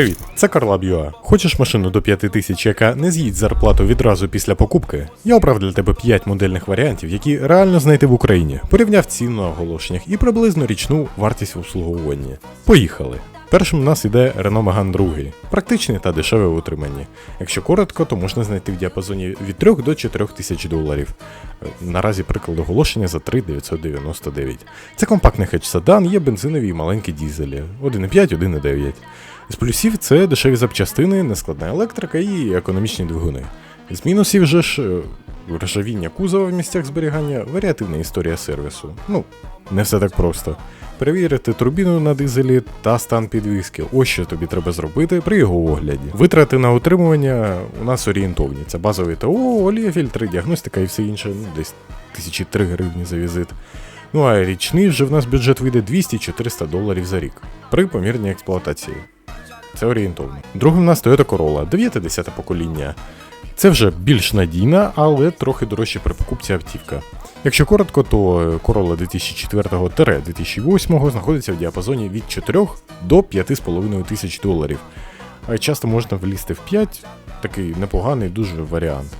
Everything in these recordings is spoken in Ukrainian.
Привіт, це Карла Б'юа. Хочеш машину до 5000, яка не з'їсть зарплату відразу після покупки? Я обрав для тебе 5 модельних варіантів, які реально знайти в Україні, порівняв ціну на оголошеннях і приблизно річну вартість обслуговування. Поїхали! Першим у нас іде Renault Megane 2, практичний та дешевий в утриманні. Якщо коротко, то можна знайти в діапазоні від 3 до 4 тисяч доларів. Е, Наразі приклад оголошення за 3,999. Це компактний хедж-седан, є бензинові і маленькі дізелі 1,5, 1,9. З плюсів це дешеві запчастини, нескладна електрика і економічні двигуни. З мінусів же ж е, ржавіння кузова в місцях зберігання, варіативна історія сервісу. Ну, не все так просто. Перевірити турбіну на дизелі та стан підвіски. Ось що тобі треба зробити при його огляді. Витрати на утримування у нас орієнтовні. Це базові ТО, олія, фільтри, діагностика і все інше, ну десь тисячі три гривні за візит. Ну а річний вже в нас бюджет вийде 200-400 доларів за рік при помірній експлуатації. Це орієнтовно. Другим у нас Toyota Corolla, 9-10 покоління. Це вже більш надійна, але трохи дорожче при покупці автівка. Якщо коротко, то Corolla 2004-2008 знаходиться в діапазоні від 4 до 5,5 тисяч доларів. Часто можна влізти в 5, такий непоганий дуже варіант.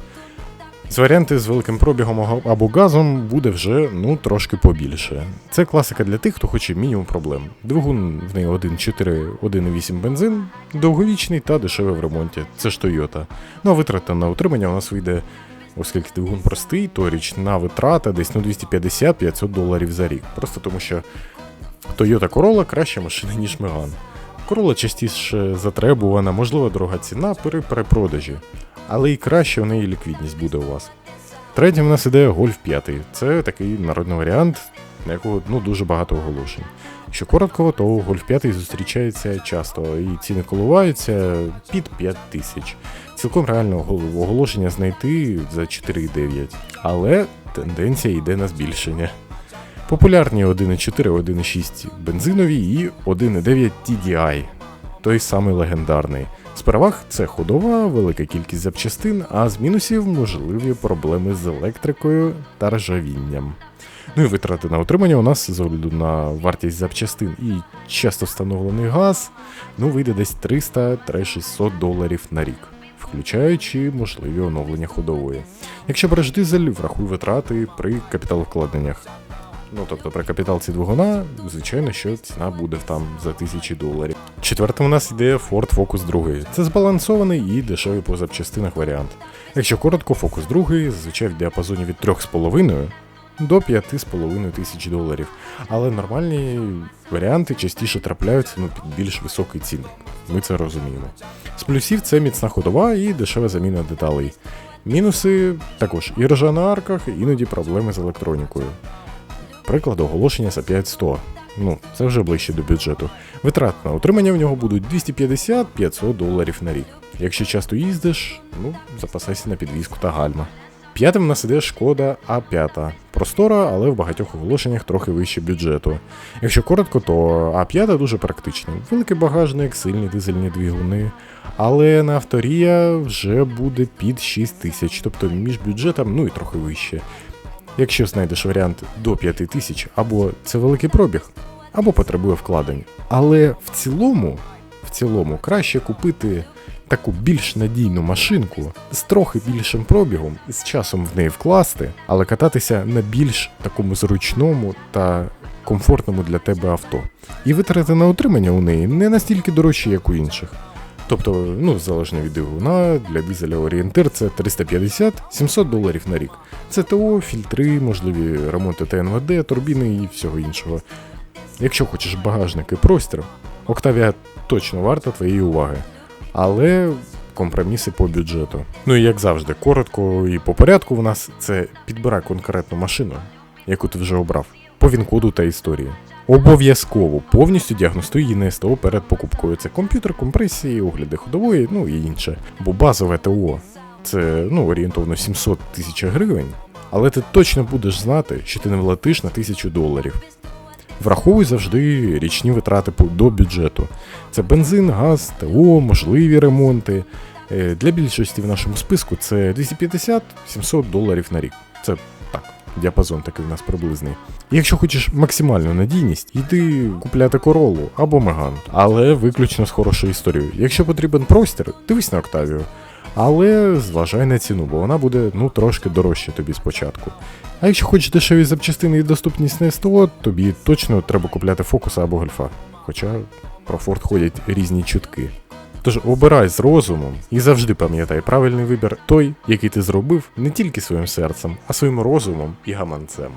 З варіанти з великим пробігом або- газом буде вже ну трошки побільше. Це класика для тих, хто хоче мінімум проблем. Двигун в неї 1.4, 1.8 бензин, довговічний та дешевий в ремонті. Це ж Toyota. Ну а витрата на утримання у нас вийде, оскільки двигун простий, то річна витрата десь ну 250-500 доларів за рік. Просто тому що Toyota Corolla краща машина, ніж Megane. Corolla частіше затребувана, можливо, дорога ціна при перепродажі, але і краще у неї ліквідність буде у вас. Третім у нас іде Golf 5. Це такий народний варіант, на якого ну, дуже багато оголошень. Якщо коротко, то Golf 5 зустрічається часто і ціни коливаються під 5 тисяч. Цілком реально оголошення знайти за 4,9. Але тенденція йде на збільшення. Популярні 1.4, 1.6 бензинові і 1.9 TDI, той самий легендарний. З переваг це ходова, велика кількість запчастин, а з мінусів можливі проблеми з електрикою та ржавінням. Ну і витрати на утримання у нас з огляду на вартість запчастин і часто встановлений газ, ну вийде десь 300-600 доларів на рік, включаючи можливі оновлення ходової. Якщо береш дизель, врахуй витрати при капіталовкладеннях. Ну, тобто при капіталці двигуна, звичайно, що ціна буде там за тисячі доларів. Четвертим у нас йде Ford Focus 2. Це збалансований і дешевий по запчастинах варіант. Якщо коротко, Focus 2 зазвичай в діапазоні від 3,5 до 5,5 тисяч доларів. Але нормальні варіанти частіше трапляються ну, під більш високий цінник. Ми це розуміємо. З плюсів це міцна ходова і дешева заміна деталей. Мінуси також і ржа на арках, іноді проблеми з електронікою. Приклад оголошення за 5100. Ну, це вже ближче до бюджету. Витрат на утримання в нього будуть 250-500 доларів на рік. Якщо часто їздиш, ну, запасайся на підвізку та гальма. П'ятим в нас іде шкода А5. Простора, але в багатьох оголошеннях трохи вище бюджету. Якщо коротко, то А5 дуже практичний. Великий багажник, сильні дизельні двигуни. Але на авторія вже буде під 6 тисяч, тобто між бюджетом, ну і трохи вище. Якщо знайдеш варіант до 5 тисяч, або це великий пробіг, або потребує вкладень. Але в цілому, в цілому краще купити таку більш надійну машинку з трохи більшим пробігом, з часом в неї вкласти, але кататися на більш такому зручному та комфортному для тебе авто. І витрати на утримання у неї не настільки дорожчі, як у інших. Тобто, ну, залежно від двигуна, для дизеля орієнтир це 350-700 доларів на рік. Це ТО, фільтри, можливі ремонти ТНВД, турбіни і всього іншого. Якщо хочеш багажник і простір, Octavia точно варта твоєї уваги. Але компроміси по бюджету. Ну і як завжди, коротко і по порядку в нас це підбирай конкретну машину, яку ти вже обрав, по він-коду та історії. Обов'язково повністю діагностуй її СТО перед покупкою. Це комп'ютер, компресії, огляди ходової, ну і інше. Бо базове ТО це ну, орієнтовно 700 тисяч гривень, але ти точно будеш знати, що ти не влетиш на тисячу доларів. Враховуй завжди річні витрати до бюджету. Це бензин, газ, ТО, можливі ремонти. Е, Для більшості в нашому списку це 250-700 доларів на рік. Це діапазон такий в нас приблизний. Якщо хочеш максимальну надійність, йди купляти королу або меган, але виключно з хорошою історією. Якщо потрібен простір, дивись на Октавію. Але зважай на ціну, бо вона буде ну трошки дорожче тобі спочатку. А якщо хочеш дешеві запчастини і доступність на СТО, тобі точно треба купляти фокуса або гольфа. Хоча про Форд ходять різні чутки. Тож обирай з розумом і завжди пам'ятай правильний вибір той, який ти зробив не тільки своїм серцем, а своїм розумом і гаманцем.